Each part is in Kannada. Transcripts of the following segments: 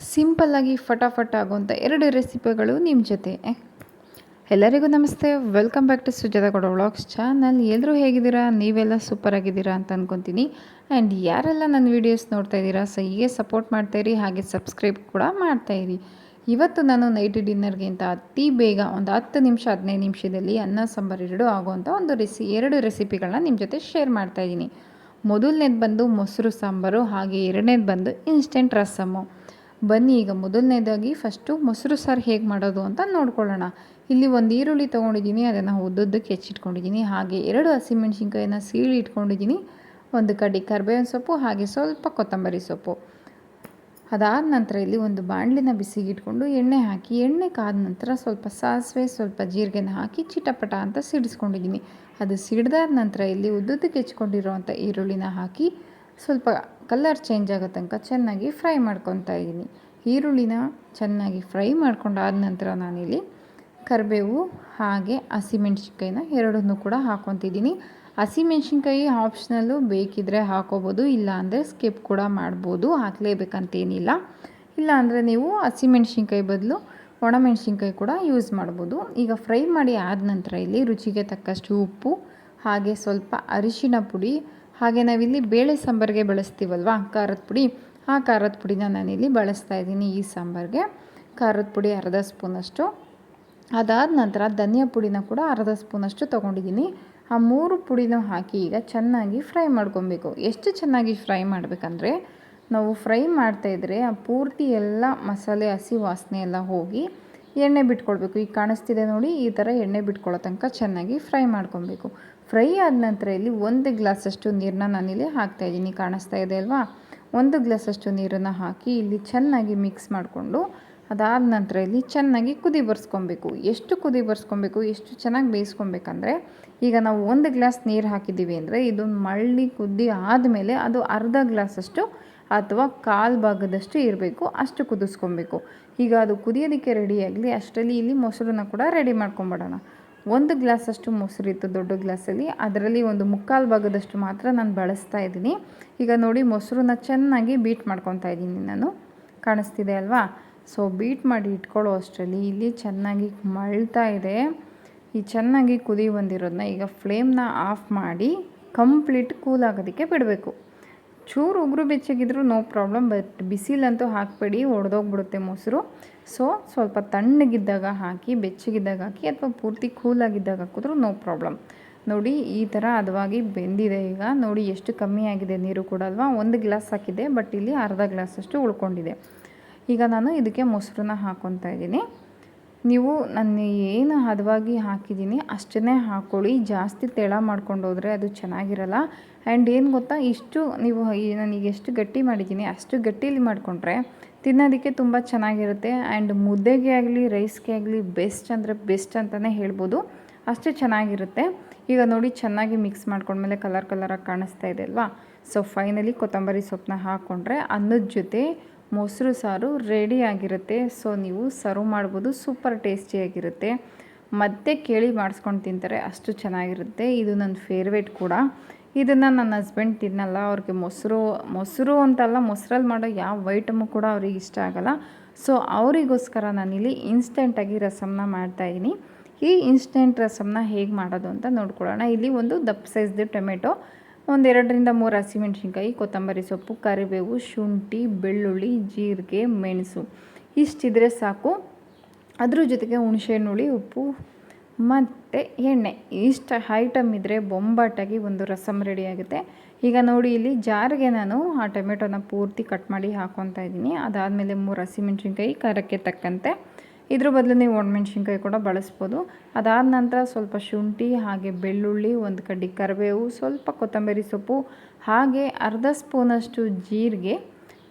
ಸಿಂಪಲ್ಲಾಗಿ ಫಟಾಫಟ್ ಆಗುವಂಥ ಎರಡು ರೆಸಿಪಿಗಳು ನಿಮ್ಮ ಜೊತೆ. ಎಲ್ಲರಿಗೂ ನಮಸ್ತೆ. ವೆಲ್ಕಮ್ ಬ್ಯಾಕ್ ಟು ಸುಜಾತ ಕೊಡ ವ್ಲಾಗ್ಸ್ ಚಾನಲ್ ಎಲ್ಲರೂ ಹೇಗಿದ್ದೀರಾ? ನೀವೆಲ್ಲ ಸೂಪರ್ ಆಗಿದ್ದೀರಾ ಅಂತ ಅಂದ್ಕೊತೀನಿ ಆ್ಯಂಡ್ ಯಾರೆಲ್ಲ ನನ್ನ ವೀಡಿಯೋಸ್ ನೋಡ್ತಾ ಇದ್ದೀರಾ ಸೊ ಹೀಗೆ ಸಪೋರ್ಟ್ ಮಾಡ್ತಾಯಿರಿ ಹಾಗೆ ಸಬ್ಸ್ಕ್ರೈಬ್ ಕೂಡ ಮಾಡ್ತಾಯಿರಿ ಇವತ್ತು ನಾನು ನೈಟ್ ಡಿನ್ನರ್ಗಿಂತ ಅತಿ ಬೇಗ ಒಂದು ಹತ್ತು ನಿಮಿಷ, ಹದಿನೈದು ನಿಮಿಷದಲ್ಲಿ ಅನ್ನ, ಸಾಂಬಾರು ಎರಡು ಆಗುವಂಥ ಒಂದು ರೆಸಿ ಎರಡು ರೆಸಿಪಿಗಳನ್ನ ನಿಮ್ಮ ಜೊತೆ ಶೇರ್ ಮಾಡ್ತಾಯಿದ್ದೀನಿ ಮೊದಲನೇದು ಬಂದು ಮೊಸರು, ಸಾಂಬಾರು, ಹಾಗೆ ಎರಡನೇದು ಬಂದು ಇನ್ಸ್ಟೆಂಟ್ ರಸಮ್ಮು ಬನ್ನಿ, ಈಗ ಮೊದಲನೇದಾಗಿ ಫಸ್ಟು ಮೊಸರು ಸಾರು ಹೇಗೆ ಮಾಡೋದು ಅಂತ ನೋಡ್ಕೊಳ್ಳೋಣ. ಇಲ್ಲಿ ಒಂದು ಈರುಳ್ಳಿ ತೊಗೊಂಡಿದ್ದೀನಿ, ಅದನ್ನು ಉದ್ದುದ್ದಕ್ಕೆ ಹೆಚ್ಚಿಟ್ಕೊಂಡಿದ್ದೀನಿ. ಹಾಗೆ ಎರಡು ಹಸಿಮೆಣ್ಸಿನ್ಕಾಯಿನ ಸೀಳಿ ಇಟ್ಕೊಂಡಿದ್ದೀನಿ. ಒಂದು ಕಡ್ಡಿ ಕರ್ಬೇವಿನ ಸೊಪ್ಪು, ಹಾಗೆ ಸ್ವಲ್ಪ ಕೊತ್ತಂಬರಿ ಸೊಪ್ಪು. ಅದಾದ ನಂತರ ಇಲ್ಲಿ ಒಂದು ಬಾಣಲಿನ ಬಿಸಿಗೆ ಇಟ್ಕೊಂಡು ಎಣ್ಣೆ ಹಾಕಿ, ಎಣ್ಣೆ ಕಾದ ನಂತರ ಸ್ವಲ್ಪ ಸಾಸಿವೆ, ಸ್ವಲ್ಪ ಜೀರಿಗೆನ ಹಾಕಿ ಚಿಟಪಟ ಅಂತ ಸಿಡಿಸ್ಕೊಂಡಿದ್ದೀನಿ. ಅದು ಸಿಡ್ದಾದ ನಂತರ ಇಲ್ಲಿ ಉದ್ದುದ್ದಕ್ಕೆ ಹೆಚ್ಕೊಂಡಿರೋವಂಥ ಈರುಳ್ಳಿನ ಹಾಕಿ ಸ್ವಲ್ಪ ಕಲರ್ ಚೇಂಜ್ ಆಗೋ ತನಕ ಚೆನ್ನಾಗಿ ಫ್ರೈ ಮಾಡ್ಕೊತಾ ಇದ್ದೀನಿ. ಈರುಳ್ಳಿನ ಚೆನ್ನಾಗಿ ಫ್ರೈ ಮಾಡ್ಕೊಂಡಾದ ನಂತರ ನಾನಿಲ್ಲಿ ಕರಿಬೇವು, ಹಾಗೆ ಹಸಿಮೆಣ್ಸಿನ್ಕಾಯಿನ ಎರಡನ್ನೂ ಕೂಡ ಹಾಕ್ಕೊತಿದ್ದೀನಿ. ಹಸಿಮೆಣ್ಸಿನ್ಕಾಯಿ ಆಪ್ಷನಲ್ಲು ಬೇಕಿದ್ದರೆ ಹಾಕೋಬೋದು, ಇಲ್ಲ ಅಂದರೆ ಸ್ಕಿಪ್ ಕೂಡ ಮಾಡ್ಬೋದು, ಹಾಕಲೇಬೇಕಂತೇನಿಲ್ಲ. ಇಲ್ಲ ಅಂದರೆ ನೀವು ಹಸಿಮೆಣ್ಸಿನ್ಕಾಯಿ ಬದಲು ಒಣಮೆಣ್ಸಿನ್ಕಾಯಿ ಕೂಡ ಯೂಸ್ ಮಾಡ್ಬೋದು. ಈಗ ಫ್ರೈ ಮಾಡಿ ಆದ ನಂತರ ಇಲ್ಲಿ ರುಚಿಗೆ ತಕ್ಕಷ್ಟು ಉಪ್ಪು, ಹಾಗೆ ಸ್ವಲ್ಪ ಅರಿಶಿನ ಪುಡಿ ಹಾಗೆ ನಾವಿಲ್ಲಿ ಬೇಳೆ ಸಾಂಬಾರಿಗೆ ಬಳಸ್ತೀವಲ್ವ? ಖಾರದ ಪುಡಿ. ಆ ಖಾರದ ಪುಡಿನ ನಾನಿಲ್ಲಿ ಬಳಸ್ತಾ ಇದ್ದೀನಿ ಈ ಸಾಂಬಾರಿಗೆ. ಖಾರದ ಪುಡಿ ಅರ್ಧ ಸ್ಪೂನಷ್ಟು. ಅದಾದ ನಂತರ ಧನಿಯಾ ಪುಡಿನ ಕೂಡ ಅರ್ಧ ಸ್ಪೂನಷ್ಟು ತೊಗೊಂಡಿದ್ದೀನಿ. ಆ ಮೂರು ಪುಡಿನೂ ಹಾಕಿ ಈಗ ಚೆನ್ನಾಗಿ ಫ್ರೈ ಮಾಡ್ಕೊಬೇಕು. ಎಷ್ಟು ಚೆನ್ನಾಗಿ ಫ್ರೈ ಮಾಡಬೇಕಂದ್ರೆ ನಾವು ಫ್ರೈ ಮಾಡ್ತಾಯಿದ್ರೆ ಆ ಪೂರ್ತಿ ಎಲ್ಲ ಮಸಾಲೆ, ಹಸಿ ವಾಸನೆ ಎಲ್ಲ ಹೋಗಿ ಎಣ್ಣೆ ಬಿಟ್ಕೊಳ್ಬೇಕು. ಈಗ ಕಾಣಿಸ್ತಿದೆ ನೋಡಿ, ಈ ಥರ ಎಣ್ಣೆ ಬಿಟ್ಕೊಳ್ಳೋ ತನಕ ಚೆನ್ನಾಗಿ ಫ್ರೈ ಮಾಡ್ಕೊಬೇಕು ಫ್ರೈ ಆದ ನಂತರ ಇಲ್ಲಿ ಒಂದು ಗ್ಲಾಸಷ್ಟು ನೀರನ್ನ ನಾನಿಲ್ಲಿ ಹಾಕ್ತಾಯಿದ್ದೀನಿ ಕಾಣಿಸ್ತಾ ಇದೆ ಅಲ್ವಾ? ಒಂದು ಗ್ಲಾಸಷ್ಟು ನೀರನ್ನು ಹಾಕಿ ಇಲ್ಲಿ ಚೆನ್ನಾಗಿ ಮಿಕ್ಸ್ ಮಾಡಿಕೊಂಡು ಅದಾದ ನಂತರ ಇಲ್ಲಿ ಚೆನ್ನಾಗಿ ಕುದಿ ಬರ್ಸ್ಕೊಬೇಕು ಎಷ್ಟು ಕುದಿ ಬರ್ಸ್ಕೊಬೇಕು ಎಷ್ಟು ಚೆನ್ನಾಗಿ ಬೇಯಿಸ್ಕೊಬೇಕಂದ್ರೆ ಈಗ ನಾವು ಒಂದು ಗ್ಲಾಸ್ ನೀರು ಹಾಕಿದ್ದೀವಿ ಅಂದರೆ, ಇದು ಮಳ್ಳಿ ಕುದ್ದಿ ಆದಮೇಲೆ ಅದು ಅರ್ಧ ಗ್ಲಾಸಷ್ಟು ಅಥವಾ ಕಾಲು ಭಾಗದಷ್ಟು ಇರಬೇಕು, ಅಷ್ಟು ಕುದಿಸ್ಕೊಬೇಕು. ಈಗ ಅದು ಕುದಿಯೋದಕ್ಕೆ ರೆಡಿಯಾಗಲಿ ಅಷ್ಟರಲ್ಲಿ ಇಲ್ಲಿ ಮೊಸರನ್ನ ಕೂಡ ರೆಡಿ ಮಾಡ್ಕೊಂಬಿಡೋಣ. ಒಂದು ಗ್ಲಾಸಷ್ಟು ಮೊಸರಿತ್ತು, ದೊಡ್ಡ ಗ್ಲಾಸಲ್ಲಿ. ಅದರಲ್ಲಿ ಒಂದು ಮುಕ್ಕಾಲು ಭಾಗದಷ್ಟು ಮಾತ್ರ ನಾನು ಬಳಸ್ತಾ ಇದ್ದೀನಿ. ಈಗ ನೋಡಿ, ಮೊಸರನ್ನ ಚೆನ್ನಾಗಿ ಬೀಟ್ ಮಾಡ್ಕೊತಾ ಇದ್ದೀನಿ ನಾನು. ಕಾಣಿಸ್ತಿದೆ ಅಲ್ವಾ? ಸೊ ಬೀಟ್ ಮಾಡಿ ಇಟ್ಕೊಳ್ಳೋ ಅಷ್ಟರಲ್ಲಿ ಇಲ್ಲಿ ಚೆನ್ನಾಗಿ ಮಳ್ತಾ ಇದೆ. ಈ ಚೆನ್ನಾಗಿ ಕುದಿ ಬಂದಿರೋದನ್ನ ಈಗ ಫ್ಲೇಮ್ನ ಆಫ್ ಮಾಡಿ ಕಂಪ್ಲೀಟ್ ಕೂಲ್ ಆಗೋದಕ್ಕೆ ಬಿಡಬೇಕು. ಚೂರು ಉಗುರು ಬೆಚ್ಚಗಿದ್ರು ನೋ ಪ್ರಾಬ್ಲಮ್ ಬಟ್ ಬಿಸಿಲಂತೂ ಹಾಕಬೇಡಿ, ಒಡೆದೋಗ್ಬಿಡುತ್ತೆ ಮೊಸರು. ಸೊ ಸ್ವಲ್ಪ ತಣ್ಣಗಿದ್ದಾಗ ಹಾಕಿ, ಬೆಚ್ಚಗಿದ್ದಾಗ ಹಾಕಿ, ಅಥವಾ ಪೂರ್ತಿ ಕೂಲಾಗಿದ್ದಾಗ ಹಾಕಿದ್ರು ನೋ ಪ್ರಾಬ್ಲಮ್ ನೋಡಿ, ಈ ಥರ ಹದವಾಗಿ ಬೆಂದಿದೆ ಈಗ. ನೋಡಿ, ಎಷ್ಟು ಕಮ್ಮಿ ಆಗಿದೆ ನೀರು ಕೂಡ ಅಲ್ವಾ? ಒಂದು ಗ್ಲಾಸ್ ಹಾಕಿದ್ದೆ ಬಟ್ ಇಲ್ಲಿ ಅರ್ಧ ಗ್ಲಾಸಷ್ಟು ಉಳ್ಕೊಂಡಿದೆ. ಈಗ ನಾನು ಇದಕ್ಕೆ ಮೊಸರನ್ನ ಹಾಕ್ಕೊತಾ ಇದ್ದೀನಿ. ನೀವು ನಾನು ಏನು ಹದವಾಗಿ ಹಾಕಿದ್ದೀನಿ ಅಷ್ಟನ್ನೇ ಹಾಕ್ಕೊಳ್ಳಿ ಜಾಸ್ತಿ ತೆಳ ಮಾಡ್ಕೊಂಡು ಹೋದರೆ ಅದು ಚೆನ್ನಾಗಿರಲ್ಲ. ಆ್ಯಂಡ್ ಏನು ಗೊತ್ತಾ? ಇಷ್ಟು ನೀವು ನನಗೆ ಎಷ್ಟು ಗಟ್ಟಿ ಮಾಡಿದ್ದೀನಿ, ಅಷ್ಟು ಗಟ್ಟಿಲಿ ಮಾಡಿಕೊಂಡ್ರೆ ತಿನ್ನೋದಕ್ಕೆ ತುಂಬ ಚೆನ್ನಾಗಿರುತ್ತೆ. ಆ್ಯಂಡ್ ಮುದ್ದೆಗೆ ಆಗಲಿ, ರೈಸ್ಗೆ ಆಗಲಿ ಬೆಸ್ಟ್ ಅಂದರೆ ಬೆಸ್ಟ್ ಅಂತಲೇ ಹೇಳ್ಬೋದು. ಅಷ್ಟು ಚೆನ್ನಾಗಿರುತ್ತೆ. ಈಗ ನೋಡಿ, ಚೆನ್ನಾಗಿ ಮಿಕ್ಸ್ ಮಾಡ್ಕೊಂಡ್ಮೇಲೆ ಕಲರ್ ಕಲರಾಗಿ ಕಾಣಿಸ್ತಾ ಇದೆ ಅಲ್ವಾ? ಸೊ ಫೈನಲಿ ಕೊತ್ತಂಬರಿ ಸೊಪ್ಪನ್ನ ಹಾಕ್ಕೊಂಡ್ರೆ ಅನ್ನದ ಜೊತೆ ಮೊಸರು ಸಾರು ರೆಡಿ ಆಗಿರುತ್ತೆ. ಸೊ ನೀವು ಸರ್ವ್ ಮಾಡ್ಬೋದು. ಸೂಪರ್ ಟೇಸ್ಟಿಯಾಗಿರುತ್ತೆ ಮತ್ತೆ ಕೇಳಿ ಮಾಡಿಸ್ಕೊಂಡು ತಿಂತಾರೆ. ಅಷ್ಟು ಚೆನ್ನಾಗಿರುತ್ತೆ. ಇದು ನನ್ನ ಫೇವ್ರೇಟ್ ಕೂಡ. ಇದನ್ನು ನನ್ನ ಹಸ್ಬೆಂಡ್ ತಿನ್ನಲ್ಲ. ಅವ್ರಿಗೆ ಮೊಸರು ಮೊಸರು ಅಂತಲ್ಲ, ಮೊಸರಲ್ಲಿ ಮಾಡೋ ಯಾವ ಐಟಮು ಕೂಡ ಅವ್ರಿಗೆ ಇಷ್ಟ ಆಗಲ್ಲ. ಸೊ ಅವರಿಗೋಸ್ಕರ ನಾನಿಲ್ಲಿ ಇನ್ಸ್ಟೆಂಟಾಗಿ ರಸಮ್ನ ಮಾಡ್ತಾಯಿದ್ದೀನಿ ಈ ಇನ್ಸ್ಟೆಂಟ್ ರಸಮ್ನ ಹೇಗೆ ಮಾಡೋದು ಅಂತ ನೋಡ್ಕೊಳ್ಳೋಣ. ಇಲ್ಲಿ ಒಂದು ದಪ್ಪ ಸೈಜ್ದು ಟೊಮೆಟೊ ಒಂದೆರಡರಿಂದ ಮೂರು ಹಸಿಮೆಣ್ಸಿನ್ಕಾಯಿ, ಕೊತ್ತಂಬರಿ ಸೊಪ್ಪು, ಕರಿಬೇವು, ಶುಂಠಿ, ಬೆಳ್ಳುಳ್ಳಿ, ಜೀರಿಗೆ, ಮೆಣಸು. ಇಷ್ಟಿದ್ರೆ ಸಾಕು. ಅದ್ರ ಜೊತೆಗೆ ಹುಣಸೆಹಣ್ಣುಳಿ ಉಪ್ಪು, ಮತ್ತು ಎಣ್ಣೆ. ಇಷ್ಟು ಐಟಮ್ ಇದ್ದರೆ ಬೊಂಬಾಟಾಗಿ ಒಂದು ರಸಮ್ ರೆಡಿ ಆಗುತ್ತೆ. ಈಗ ನೋಡಿ ಇಲ್ಲಿ ಜಾರಿಗೆ ನಾನು ಆ ಟೊಮೆಟೊನ ಪೂರ್ತಿ ಕಟ್ ಮಾಡಿ ಹಾಕ್ಕೊತಾ ಇದ್ದೀನಿ. ಅದಾದಮೇಲೆ ಮೂರು ಹಸಿಮೆಣಸಿನ್ಕಾಯಿ, ಖಾರಕ್ಕೆ ತಕ್ಕಂತೆ. ಇದ್ರ ಬದಲು ನೀವು ಒಣಮೆಣ್ಸಿನ್ಕಾಯಿ ಕೂಡ ಬಳಸ್ಬೋದು. ಅದಾದ ನಂತರ ಸ್ವಲ್ಪ ಶುಂಠಿ, ಹಾಗೆ ಬೆಳ್ಳುಳ್ಳಿ, ಒಂದು ಕಡ್ಡಿ ಕರಿಬೇವು, ಸ್ವಲ್ಪ ಕೊತ್ತಂಬರಿ ಸೊಪ್ಪು, ಹಾಗೆ ಅರ್ಧ ಸ್ಪೂನಷ್ಟು ಜೀರಿಗೆ,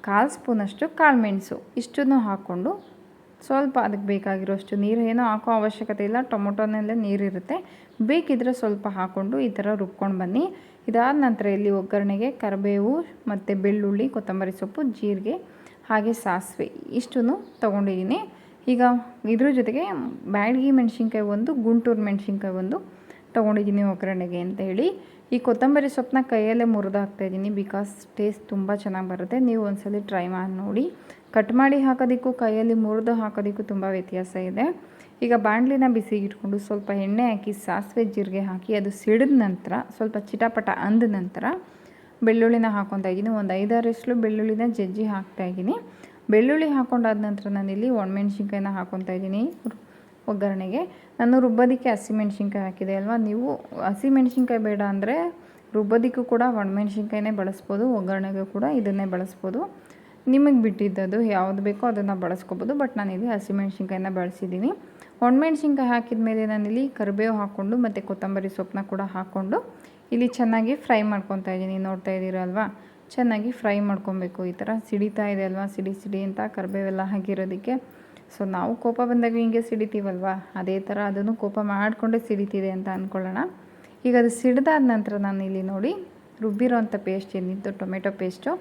ಕಾಲು ಸ್ಪೂನಷ್ಟು ಕಾಳುಮೆಣಸು ಇಷ್ಟನ್ನು ಹಾಕ್ಕೊಂಡು ಸ್ವಲ್ಪ ಅದಕ್ಕೆ ಬೇಕಾಗಿರೋಷ್ಟು ನೀರು. ಏನೂ ಹಾಕೋ ಅವಶ್ಯಕತೆ ಇಲ್ಲ, ಟೊಮೊಟೊನೆಲ್ಲ ನೀರಿರುತ್ತೆ. ಬೇಕಿದ್ರೆ ಸ್ವಲ್ಪ ಹಾಕ್ಕೊಂಡು ಈ ಥರ ರುಬ್ಕೊಂಡು ಬನ್ನಿ. ಇದಾದ ನಂತರ ಇಲ್ಲಿ ಒಗ್ಗರಣೆಗೆ ಕರಿಬೇವು ಮತ್ತು ಬೆಳ್ಳುಳ್ಳಿ, ಕೊತ್ತಂಬರಿ ಸೊಪ್ಪು, ಜೀರಿಗೆ, ಹಾಗೆ ಸಾಸಿವೆ ಇಷ್ಟನ್ನು ತೊಗೊಂಡಿದ್ದೀನಿ. ಈಗ ಇದ್ರ ಜೊತೆಗೆ ಬ್ಯಾಡಗಿ ಮೆಣಸಿನ್ಕಾಯಿ ಒಂದು, ಗುಂಟೂರು ಮೆಣಸಿನ್ಕಾಯಿ ಒಂದು ತೊಗೊಂಡಿದ್ದೀನಿ ಒಗ್ಗರಣೆಗೆ ಅಂತ ಹೇಳಿ. ಈ ಕೊತ್ತಂಬರಿ ಸೊಪ್ಪನ್ನ ಕೈಯಲ್ಲೇ ಮುರಿದು ಹಾಕ್ತಾಯಿದ್ದೀನಿ ಬಿಕಾಸ್ ಟೇಸ್ಟ್ ತುಂಬ ಚೆನ್ನಾಗಿ ಬರುತ್ತೆ. ನೀವು ಒಂದ್ಸಲ ಟ್ರೈ ಮಾಡಿ ನೋಡಿ. ಕಟ್ ಮಾಡಿ ಹಾಕೋದಕ್ಕೂ, ಕೈಯಲ್ಲಿ ಮುರಿದು ಹಾಕೋದಕ್ಕೂ ತುಂಬ ವ್ಯತ್ಯಾಸ ಇದೆ. ಈಗ ಬಾಣಲಿನ ಬಿಸಿಗೆ ಇಟ್ಕೊಂಡು ಸ್ವಲ್ಪ ಎಣ್ಣೆ ಹಾಕಿ, ಸಾಸಿವೆ ಜೀರಿಗೆ ಹಾಕಿ, ಅದು ಸಿಡಿದ ನಂತರ, ಸ್ವಲ್ಪ ಚಿಟಪಟ ಅಂದ ನಂತರ ಬೆಳ್ಳುಳ್ಳಿನ ಹಾಕ್ಕೊತಾ ಇದ್ದೀನಿ. ಒಂದು ಐದಾರಷ್ಟು ಬೆಳ್ಳುಳ್ಳಿನ ಜಜ್ಜಿ ಹಾಕ್ತಾ ಇದ್ದೀನಿ. ಬೆಳ್ಳುಳ್ಳಿ ಹಾಕೊಂಡಾದ ನಂತರ ನಾನಿಲ್ಲಿ ಒಣಮೆಣ್ಸಿನ್ಕಾಯಿನ ಹಾಕೊತಾ ಇದ್ದೀನಿ. ಒಗ್ಗರಣೆಗೆ. ನಾನು ರುಬ್ಬೋದಕ್ಕೆ ಹಸಿಮೆಣ್ಸಿನ್ಕಾಯಿ ಹಾಕಿದೆ ಅಲ್ವಾ? ನೀವು ಹಸಿಮೆಣ್ಸಿನ್ಕಾಯಿ ಬೇಡ ಅಂದರೆ ರುಬ್ಬೋದಕ್ಕೂ ಕೂಡ ಒಣಮೆಣ್ಸಿನ್ಕಾಯಿನೇ ಬಳಸ್ಬೋದು, ಒಗ್ಗರಣೆಗೂ ಕೂಡ ಇದನ್ನೇ ಬಳಸ್ಬೋದು. ನಿಮಗೆ ಬಿಟ್ಟಿದ್ದದು ಯಾವುದು ಬೇಕೋ ಅದನ್ನು ಬಳಸ್ಕೊಬೋದು, ಬಟ್ ನಾನು ನಾನಿಲ್ಲಿ ಹಸಿಮೆಣ್ಸಿನ್ಕಾಯಿನ ಬಳಸಿದ್ದೀನಿ. ಒಣಮೆಣ್ಸಿನ್ಕಾಯಿ ಹಾಕಿದ ಮೇಲೆ ನಾನಿಲ್ಲಿ ಕರಿಬೇವು ಹಾಕ್ಕೊಂಡು ಮತ್ತು ಕೊತ್ತಂಬರಿ ಸೊಪ್ಪನ್ನ ಕೂಡ ಹಾಕ್ಕೊಂಡು ಇಲ್ಲಿ ಚೆನ್ನಾಗಿ ಫ್ರೈ ಮಾಡ್ಕೊತಾ ಇದ್ದೀನಿ. ನೋಡ್ತಾ ಇದ್ದೀರಲ್ವಾ ಚೆನ್ನಾಗಿ ಫ್ರೈ ಮಾಡ್ಕೊಬೇಕು. ಈ ಥರ ಸಿಡಿತಾ ಇದೆ ಅಲ್ವಾ? ಸಿಡಿ ಸಿಡಿ ಅಂತ ಕರಿಬೇವೆಲ್ಲ ಹಾಕಿರೋದಕ್ಕೆ. ಸೊ ನಾವು ಕೋಪ ಬಂದಾಗ ಹಿಂಗೆ ಸಿಡಿತೀವಲ್ವ? ಅದೇ ಥರ ಅದನ್ನು ಕೋಪ ಮಾಡಿಕೊಂಡೇ ಸಿಡಿತಿದೆ ಅಂತ ಅಂದ್ಕೊಳ್ಳೋಣ ಈಗ ಅದು ಸಿಡಿದಾದ ನಂತರ ನಾನು ಇಲ್ಲಿ ನೋಡಿ ರುಬ್ಬಿರೋಂಥ ಪೇಸ್ಟ್ ಏನಿತ್ತು? ಟೊಮೆಟೊ ಪೇಸ್ಟು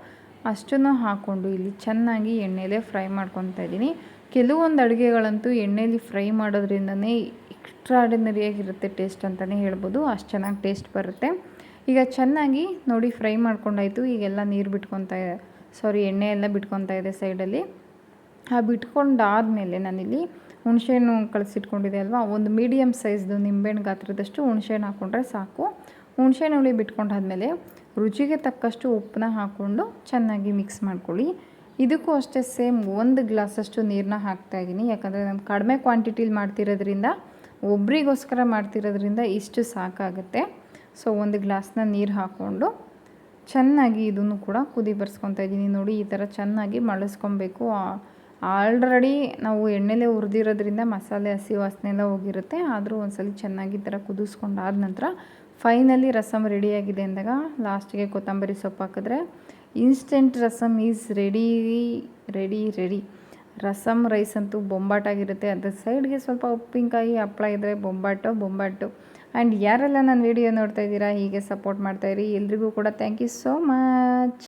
ಅಷ್ಟನ್ನು ಹಾಕ್ಕೊಂಡು ಇಲ್ಲಿ ಚೆನ್ನಾಗಿ ಎಣ್ಣೆಲೇ ಫ್ರೈ ಮಾಡ್ಕೊತಾ ಇದ್ದೀನಿ. ಕೆಲವೊಂದು ಅಡುಗೆಗಳಂತೂ ಎಣ್ಣೆಲಿ ಫ್ರೈ ಮಾಡೋದ್ರಿಂದನೇ ಎಕ್ಸ್ಟ್ರಾಡಿನರಿಯಾಗಿರುತ್ತೆ ಟೇಸ್ಟ್ ಅಂತಲೇ ಹೇಳ್ಬೋದು. ಅಷ್ಟು ಚೆನ್ನಾಗಿ ಟೇಸ್ಟ್ ಬರುತ್ತೆ. ಈಗ ಚೆನ್ನಾಗಿ ನೋಡಿ ಫ್ರೈ ಮಾಡ್ಕೊಂಡಾಯಿತು. ಈಗೆಲ್ಲ ನೀರು ಬಿಟ್ಕೊತಾ ಸಾರಿ ಎಣ್ಣೆ ಎಲ್ಲ ಬಿಟ್ಕೊತಾ ಇದೆ ಸೈಡಲ್ಲಿ ಆ ಬಿಟ್ಕೊಂಡಾದಮೇಲೆ ನಾನಿಲ್ಲಿ ಹುಣಸೆಹಣ್ಣು ಕಳಿಸಿಟ್ಕೊಂಡಿದೆ ಅಲ್ವಾ? ಒಂದು ಮೀಡಿಯಮ್ ಸೈಜ್ದು ನಿಂಬೆಹಣ್ಣು ಗಾತ್ರದಷ್ಟು ಹುಣಸೆಹಣ್ಣು ಹಾಕ್ಕೊಂಡ್ರೆ ಸಾಕು. ಹುಣಸೆಹಣ್ಣು ಹುಳಿ ಬಿಟ್ಕೊಂಡಾದ್ಮೇಲೆ ರುಚಿಗೆ ತಕ್ಕಷ್ಟು ಉಪ್ಪನ್ನ ಹಾಕ್ಕೊಂಡು ಚೆನ್ನಾಗಿ ಮಿಕ್ಸ್ ಮಾಡ್ಕೊಳ್ಳಿ. ಇದಕ್ಕೂ ಅಷ್ಟೇ ಸೇಮ್ ಒಂದು ಗ್ಲಾಸಷ್ಟು ನೀರನ್ನ ಹಾಕ್ತಾಯಿದ್ದೀನಿ ಯಾಕಂದರೆ ನಾನು ಕಡಿಮೆ ಕ್ವಾಂಟಿಟಿಲಿ ಮಾಡ್ತಿರೋದ್ರಿಂದ, ಒಬ್ರಿಗೋಸ್ಕರ ಮಾಡ್ತಿರೋದ್ರಿಂದ ಇಷ್ಟು ಸಾಕಾಗುತ್ತೆ. ಸೊ ಒಂದು ಗ್ಲಾಸ್ನ ನೀರು ಹಾಕ್ಕೊಂಡು ಚೆನ್ನಾಗಿ ಇದನ್ನು ಕೂಡ ಕುದಿ ಬರ್ಸ್ಕೊತಾ ಇದ್ದೀನಿ. ನೋಡಿ, ಈ ಥರ ಚೆನ್ನಾಗಿ ಮಳಸ್ಕೊಬೇಕು. ಆಲ್ರೆಡಿ ನಾವು ಎಣ್ಣೆಲೆ ಹುರಿದಿರೋದ್ರಿಂದ ಮಸಾಲೆ, ಹಸಿ ವಾಸನೆ ಎಲ್ಲ ಹೋಗಿರುತ್ತೆ. ಆದರೂ ಒಂದ್ಸಲ ಚೆನ್ನಾಗಿ ಈ ಥರ ಕುದಿಸ್ಕೊಂಡಾದ ನಂತರ ಫೈನಲಿ ರಸಮ್ ರೆಡಿಯಾಗಿದೆ ಅಂದಾಗ ಲಾಸ್ಟಿಗೆ ಕೊತ್ತಂಬರಿ ಸೊಪ್ಪು ಹಾಕಿದ್ರೆ instant rasam is ready ready ready. Rasam rice ಅಂತೂ ಬೊಂಬಾಟಾಗಿರುತ್ತೆ. ಅದ್ರ ಸೈಡ್ಗೆ ಸ್ವಲ್ಪ ಉಪ್ಪಿನಕಾಯಿ ಹಪ್ಪಳ ಇದ್ದರೆ ಬೊಂಬಾಟು ಬೊಂಬಾಟು. ಆ್ಯಂಡ್ ಯಾರೆಲ್ಲ ನನ್ನ ವಿಡಿಯೋ ನೋಡ್ತಾ ಇದ್ದೀರಾ, ಹೀಗೆ ಸಪೋರ್ಟ್ ಮಾಡ್ತಾಯಿರಿ ಎಲ್ರಿಗೂ ಕೂಡ ಥ್ಯಾಂಕ್ ಯು ಸೋ ಮಚ್